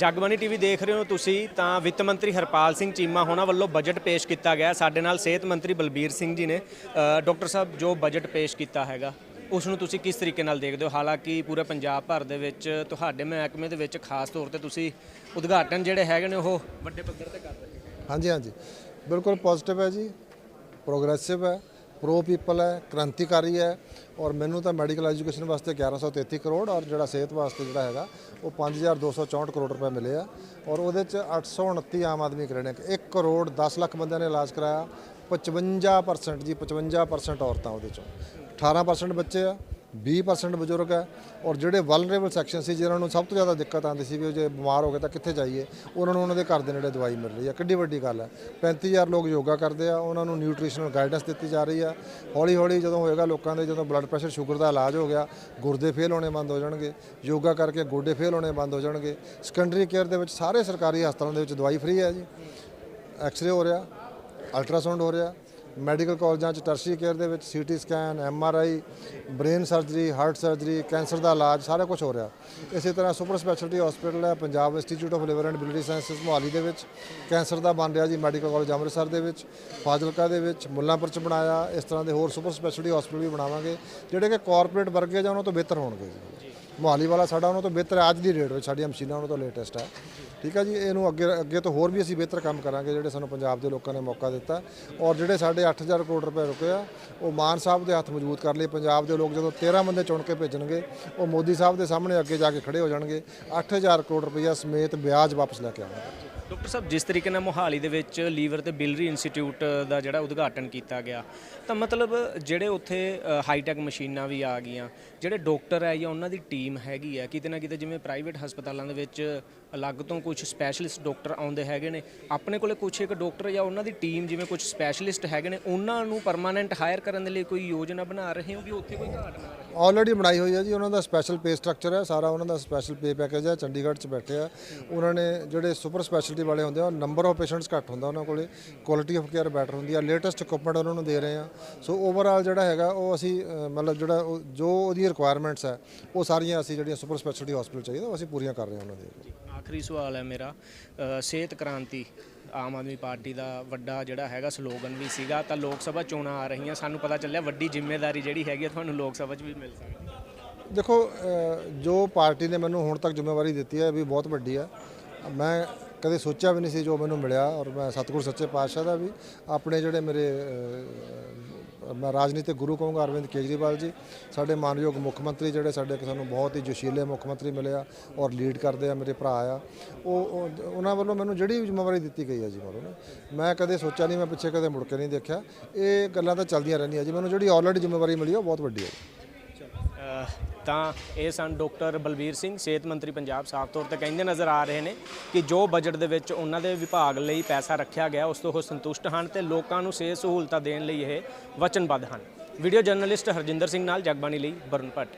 Jagbani TV ਦੇਖ ਰਹੇ ਹੋ ਤੁਸੀਂ ਤਾਂ ਵਿੱਤ ਮੰਤਰੀ ਹਰਪਾਲ ਸਿੰਘ ਚੀਮਾ ਹੋਣਾ ਵੱਲੋਂ ਬਜਟ ਪੇਸ਼ ਕੀਤਾ ਗਿਆ। ਸਾਡੇ ਨਾਲ ਸਿਹਤ ਮੰਤਰੀ ਬਲਬੀਰ ਸਿੰਘ ਜੀ ਨੇ। ਅ, ਡਾਕਟਰ ਸਾਹਿਬ ਜੋ ਬਜਟ ਪੇਸ਼ ਕੀਤਾ ਹੈਗਾ ਉਸ ਨੂੰ ਤੁਸੀਂ ਕਿਸ ਤਰੀਕੇ ਨਾਲ ਦੇਖਦੇ ਹੋ? ਹਾਲਾਂਕਿ ਪੂਰੇ ਪੰਜਾਬ ਭਰ ਦੇ ਵਿੱਚ ਤੁਹਾਡੇ ਮਹਿਕਮੇ ਦੇ ਵਿੱਚ ਖਾਸ ਤੌਰ ਤੇ ਤੁਸੀਂ ਉਦਘਾਟਨ ਜਿਹੜੇ ਹੈਗੇ ਨੇ ਉਹ ਵੱਡੇ ਪੱਧਰ ਤੇ ਕਰ ਰਹੇ ਹੋ। ਹਾਂਜੀ ਹਾਂਜੀ। ਬਿਲਕੁਲ ਪੋਜ਼ਿਟਿਵ ਹੈ ਜੀ ਪ੍ਰੋਗਰੈਸਿਵ ਹੈ। ਪ੍ਰੋ ਪੀਪਲ ਹੈ, ਕ੍ਰਾਂਤੀਕਾਰੀ ਹੈ ਔਰ ਮੈਨੂੰ ਤਾਂ ਮੈਡੀਕਲ ਐਜੂਕੇਸ਼ਨ ਵਾਸਤੇ 1133 ਕਰੋੜ ਔਰ ਜਿਹੜਾ ਸਿਹਤ ਵਾਸਤੇ ਜਿਹੜਾ ਹੈਗਾ ਉਹ 5264 ਕਰੋੜ ਰੁਪਏ ਮਿਲੇ ਆ ਔਰ ਉਹਦੇ ਚ 829 ਆਮ ਆਦਮੀ ਕਲੀਨਿਕ 1 ਕਰੋੜ 10 ਲੱਖ ਬੰਦਿਆਂ ਨੇ ਇਲਾਜ ਕਰਾਇਆ 55% ਜੀ 55% ਔਰਤਾਂ ਉਹਦੇ ਚੋਂ 18% ਬੱਚੇ ਆ। 20% ਬਜ਼ੁਰਗ ਹੈ ਔਰ ਜਿਹੜੇ ਵਲਨਰੇਬਲ ਸੈਕਸ਼ਨ ਸੀ, ਜਿਹਨਾਂ ਨੂੰ ਸਭ ਤੋਂ ਜ਼ਿਆਦਾ ਦਿੱਕਤ ਆਉਂਦੀ ਸੀ ਵੀ ਉਹ ਜੇ ਬਿਮਾਰ ਹੋ ਗਏ ਤਾਂ ਕਿੱਥੇ ਜਾਈਏ, ਉਹਨਾਂ ਨੂੰ ਉਹਨਾਂ ਦੇ ਘਰ ਦੇ ਨੇੜੇ ਦਵਾਈ ਮਿਲ ਰਹੀ ਹੈ। ਕਿੱਡੀ ਵੱਡੀ ਗੱਲ ਹੈ। 35000 ਲੋਕ ਯੋਗਾ ਕਰਦੇ ਆ, ਉਹਨਾਂ ਨੂੰ ਨਿਊਟ੍ਰੀਸ਼ਨਲ ਗਾਈਡੈਂਸ ਦਿੱਤੀ ਜਾ ਰਹੀ ਆ ਹੌਲੀ ਹੌਲੀ ਜਦੋਂ ਹੋਏਗਾ ਲੋਕਾਂ ਦੇ, ਜਦੋਂ ਬਲੱਡ ਪ੍ਰੈਸ਼ਰ ਸ਼ੂਗਰ ਦਾ ਇਲਾਜ ਹੋ ਗਿਆ, ਗੁਰਦੇ ਫੇਲ ਹੋਣੇ ਬੰਦ ਹੋ ਜਾਣਗੇ। ਯੋਗਾ ਕਰਕੇ ਗੋਡੇ ਫੇਲ ਹੋਣੇ ਬੰਦ ਹੋ ਜਾਣਗੇ। ਸੈਕੰਡਰੀ ਕੇਅਰ ਦੇ ਵਿੱਚ ਸਾਰੇ ਸਰਕਾਰੀ ਹਸਪਤਾਲਾਂ ਦੇ ਵਿੱਚ ਦਵਾਈ ਫ੍ਰੀ ਹੈ ਜੀ। ਐਕਸ-ਰੇ ਹੋ ਰਿਹਾ ਅਲਟਰਾਸਾਊਂਡ ਹੋ ਰਿਹਾ ਮੈਡੀਕਲ ਕਾਲਜਾਂ 'ਚ ਟਰਸ਼ਰੀ ਕੇਅਰ ਦੇ ਵਿੱਚ CT scan, M R I, brain surgery, heart surgery, cancer ਦਾ ਇਲਾਜ, ਸਾਰਾ ਕੁਝ ਹੋ ਰਿਹਾ। ਇਸੇ ਤਰ੍ਹਾਂ ਸੁਪਰ ਸਪੈਸ਼ਲਿਟੀ ਹਸਪੀਟਲ ਹੈ, Punjab Institute of Liver and Biliary Sciences Mohali ਦੇ ਵਿੱਚ। ਕੈਂਸਰ ਦਾ ਬਣ ਰਿਹਾ ਜੀ ਮੈਡੀਕਲ ਕਾਲਜ ਅੰਮ੍ਰਿਤਸਰ ਦੇ ਵਿੱਚ, ਫਾਜ਼ਿਲਕਾ ਦੇ ਵਿੱਚ, ਮੁੱਲਾਂਪੁਰ 'ਚ ਬਣਾਇਆ। ਇਸ ਤਰ੍ਹਾਂ ਦੇ ਹੋਰ ਸੁਪਰ ਸਪੈਸ਼ਲਿਟੀ ਹਸਪੀਟਲ ਵੀ ਬਣਾਵਾਂਗੇ, ਜਿਹੜੇ ਕਿ ਕਾਰਪੋਰੇਟ ਵਰਗੇ ਜਾਂ ਉਹਨਾਂ ਤੋਂ ਬਿਹਤਰ ਹੋਣਗੇ ਜੀ। ਮੋਹਾਲੀ ਵਾਲਾ ਸਾਡਾ ਉਹਨਾਂ ਤੋਂ ਬਿਹਤਰ ਹੈ, ਅੱਜ ਦੀ ਰੇਟ ਵਿੱਚ ਸਾਡੀਆਂ ਮਸ਼ੀਨਾਂ ਉਹਨਾਂ ਤੋਂ ਲੇਟੈਸਟ ਹੈ। ਠੀਕ ਹੈ ਜੀ, ਇਹਨੂੰ ਅੱਗੇ ਅੱਗੇ ਤੋਂ ਹੋਰ ਵੀ ਅਸੀਂ ਬਿਹਤਰ ਕੰਮ ਕਰਾਂਗੇ ਜਿਹੜੇ ਸਾਨੂੰ ਪੰਜਾਬ ਦੇ ਲੋਕਾਂ ਨੇ ਮੌਕਾ ਦਿੱਤਾ। ਔਰ ਜਿਹੜੇ ਸਾਡੇ 8000 ਕਰੋੜ ਰੁਪਏ ਰੁਕੇ ਆ, ਉਹ ਮਾਨ ਸਾਹਿਬ ਦੇ ਹੱਥ ਮਜ਼ਬੂਤ ਕਰ ਲਈ। ਪੰਜਾਬ ਦੇ ਲੋਕ ਜਦੋਂ 13 ਬੰਦੇ ਚੁਣ ਕੇ ਭੇਜਣਗੇ, ਉਹ ਮੋਦੀ ਸਾਹਿਬ ਦੇ ਸਾਹਮਣੇ ਅੱਗੇ ਜਾ ਕੇ ਖੜੇ ਹੋ ਜਾਣਗੇ। 8000 ਕਰੋੜ ਰੁਪਈਆ ਸਮੇਤ ਵਿਆਜ ਵਾਪਸ ਲੈ ਕੇ ਆਵਾਂਗੇ ਡਾਕਟਰ ਸਾਹਿਬ, ਜਿਸ ਤਰੀਕੇ ਨਾਲ ਮੋਹਾਲੀ ਦੇ ਵਿੱਚ ਲੀਵਰ ਤੇ ਬਿਲਰੀ ਇੰਸਟੀਚਿਊਟ ਦਾ ਜਿਹੜਾ ਉਦਘਾਟਨ ਕੀਤਾ ਗਿਆ, ਤਾਂ ਮਤਲਬ ਜਿਹੜੇ ਉੱਥੇ ਹਾਈਟੈਕ ਮਸ਼ੀਨਾਂ ਵੀ ਆ ਗਈਆਂ, ਜਿਹੜੇ ਡਾਕਟਰ ਹੈ ਜਾਂ ਉਹਨਾਂ ਦੀ ਟੀਮ ਹੈਗੀ ਆ ਕਿਤੇ ਨਾ ਕਿਤੇ ਜਿਵੇਂ ਪ੍ਰਾਈਵੇਟ ਹਸਪਤਾਲਾਂ ਦੇ ਵਿੱਚ ਅਲੱਗ ਤੋਂ ਕੁਝ ਸਪੈਸ਼ਲਿਸਟ ਡਾਕਟਰ ਆਉਂਦੇ ਹੈਗੇ ਨੇ, ਆਪਣੇ ਕੋਲੇ ਕੁਝ ਇੱਕ ਡਾਕਟਰ ਜਾਂ ਉਹਨਾਂ ਦੀ ਟੀਮ ਜਿਵੇਂ ਕੁਝ ਸਪੈਸ਼ਲਿਸਟ ਹੈਗੇ ਨੇ, ਉਹਨਾਂ ਨੂੰ ਪਰਮਾਨੈਂਟ ਹਾਇਰ ਕਰਨ ਦੇ ਲਈ ਕੋਈ ਯੋਜਨਾ ਬਣਾ ਰਹੇ ਹੋ ਕਿ ਉੱਥੇ ਕੋਈ ਘਾਟ ਨਾ ਰਹੇ? ਆਲਰੇਡੀ ਬਣਾਈ ਹੋਈ ਹੈ ਜੀ, ਉਹਨਾਂ ਦਾ ਸਪੈਸ਼ਲ ਪੇ ਸਟਰਕਚਰ ਹੈ, ਸਾਰਾ ਉਹਨਾਂ ਦਾ ਸਪੈਸ਼ਲ ਪੇ ਪੈਕੇਜ ਹੈ, ਚੰਡੀਗੜ੍ਹ 'ਚ ਬੈਠੇ ਆ। ਉਹਨਾਂ ਨੇ ਜਿਹੜੇ ਸੁਪਰ ਸਪੈਸ਼ਲਿਟੀ ਵਾਲੇ ਹੁੰਦੇ ਆ ਨੰਬਰ ਆਫ ਪੇਸ਼ੈਂਟਸ ਘੱਟ ਹੁੰਦਾ ਉਹਨਾਂ ਕੋਲੇ ਕੁਆਲਿਟੀ ਆਫ ਕੇਅਰ ਬੈਟਰ ਹੁੰਦੀ ਆ। ਲੇਟੈਸਟ ਇਕਵਿਪਮੈਂਟ ਉਹਨਾਂ ਨੂੰ ਦੇ ਰਹੇ ਆ। ਸੋ ਓਵਰਆਲ ਜਿਹੜਾ ਹੈਗਾ, ਉਹ ਅਸੀਂ ਮਤਲਬ ਜਿਹੜਾ ਉਹ- ਜੋ ਉਹਦੀ ਰਿਕੁਆਇਰਮੈਂਟਸ ਹੈ, ਉਹ ਸਾਰੀਆਂ ਅਸੀਂ ਜਿਹੜੀਆਂ ਸੁਪਰ ਸਪੈਸ਼ਲਿਟੀ ਹਸਪੀਟਲ ਚਾਹੀਦਾ ਉਹ ਅਸੀਂ ਪੂਰੀਆਂ ਕਰ ਰਹੇ ਹਾਂ ਉਹਨਾਂ ਦੇ। ਆਖਰੀ ਸਵਾਲ ਹੈ ਮੇਰਾ ਸਿਹਤ ਕ੍ਰਾਂਤੀ ਆਮ ਆਦਮੀ ਪਾਰਟੀ ਦਾ ਵੱਡਾ ਜਿਹੜਾ ਹੈਗਾ ਸਲੋਗਨ ਵੀ ਸੀਗਾ, ਤਾਂ ਲੋਕ ਸਭਾ ਚੋਣਾਂ ਆ ਰਹੀਆਂ। ਸਾਨੂੰ ਪਤਾ ਚੱਲਿਆ ਵੱਡੀ ਜ਼ਿੰਮੇਵਾਰੀ ਜਿਹੜੀ ਹੈਗੀ ਆ, ਤੁਹਾਨੂੰ ਲੋਕ ਸਭਾ 'ਚ ਵੀ ਮਿਲ ਸਕਦੀ। ਦੇਖੋ ਜੋ ਪਾਰਟੀ ਨੇ ਮੈਨੂੰ ਹੁਣ ਤੱਕ ਜ਼ਿੰਮੇਵਾਰੀ ਦਿੱਤੀ ਹੈ ਵੀ ਬਹੁਤ ਵੱਡੀ ਹੈ। ਮੈਂ ਕਦੇ ਸੋਚਿਆ ਵੀ ਨਹੀਂ ਸੀ ਜੋ ਮੈਨੂੰ ਮਿਲਿਆ, ਔਰ ਮੈਂ ਸਤਿਗੁਰ ਸੱਚੇ ਪਾਤਸ਼ਾਹ ਦਾ ਵੀ, ਆਪਣੇ ਜਿਹੜੇ ਮੇਰੇ ਮੈਂ ਰਾਜਨੀਤਿਕ ਗੁਰੂ ਕਹੂੰਗਾ ਅਰਵਿੰਦ ਕੇਜਰੀਵਾਲ ਜੀ। ਸਾਡੇ ਮਾਨਯੋਗ ਮੁੱਖ ਮੰਤਰੀ ਜਿਹੜੇ ਸਾਡੇ ਸਾਨੂੰ ਬਹੁਤ ਹੀ ਜੋਸ਼ੀਲੇ ਮੁੱਖ ਮੰਤਰੀ ਮਿਲੇ ਆ ਔਰ ਲੀਡ ਕਰਦੇ ਆ ਮੇਰੇ ਭਰਾ ਆ। ਉਹ ਉਹਨਾਂ ਵੱਲੋਂ ਮੈਨੂੰ ਜਿਹੜੀ ਵੀ ਜ਼ਿੰਮੇਵਾਰੀ ਦਿੱਤੀ ਗਈ ਹੈ ਜੀ ਮੈਨੂੰ ਨਾ। ਮੈਂ ਕਦੇ ਸੋਚਿਆ ਨਹੀਂ, ਮੈਂ ਪਿੱਛੇ ਕਦੇ ਮੁੜ ਕੇ ਨਹੀਂ ਦੇਖਿਆ। ਇਹ ਗੱਲਾਂ ਤਾਂ ਚੱਲਦੀਆਂ ਰਹਿੰਦੀਆਂ ਜੀ। ਮੈਨੂੰ ਜਿਹੜੀ ਆਲਰੇਡੀ ਜ਼ਿੰਮੇਵਾਰੀ ਮਿਲੀ ਉਹ ਬਹੁਤ ਵੱਡੀ ਹੈ ਤਾਂ ਇਹ ਸਨ ਡਾਕਟਰ ਬਲਬੀਰ ਸਿੰਘ, ਸਿਹਤ ਮੰਤਰੀ ਪੰਜਾਬ, ਸਾਫ਼ ਤੌਰ ਤੇ ਕਹਿੰਦੇ ਨਜ਼ਰ ਆ ਰਹੇ ਨੇ ਕਿ ਜੋ ਬਜਟ ਦੇ ਵਿੱਚ ਉਹਨਾਂ ਦੇ ਵਿਭਾਗ ਲਈ ਪੈਸਾ ਰੱਖਿਆ ਗਿਆ, ਉਸ ਤੋਂ ਉਹ ਸੰਤੁਸ਼ਟ ਹਨ ਤੇ ਲੋਕਾਂ ਨੂੰ ਸਿਹਤ ਸਹੂਲਤਾਂ ਦੇਣ ਲਈ ਇਹ ਵਚਨਬੱਧ ਹਨ। ਵੀਡੀਓ ਜਰਨਲਿਸਟ ਹਰਜਿੰਦਰ ਸਿੰਘ ਨਾਲ ਜਗਬਾਣੀ ਲਈ ਵਰੁਣ ਭੱਟ।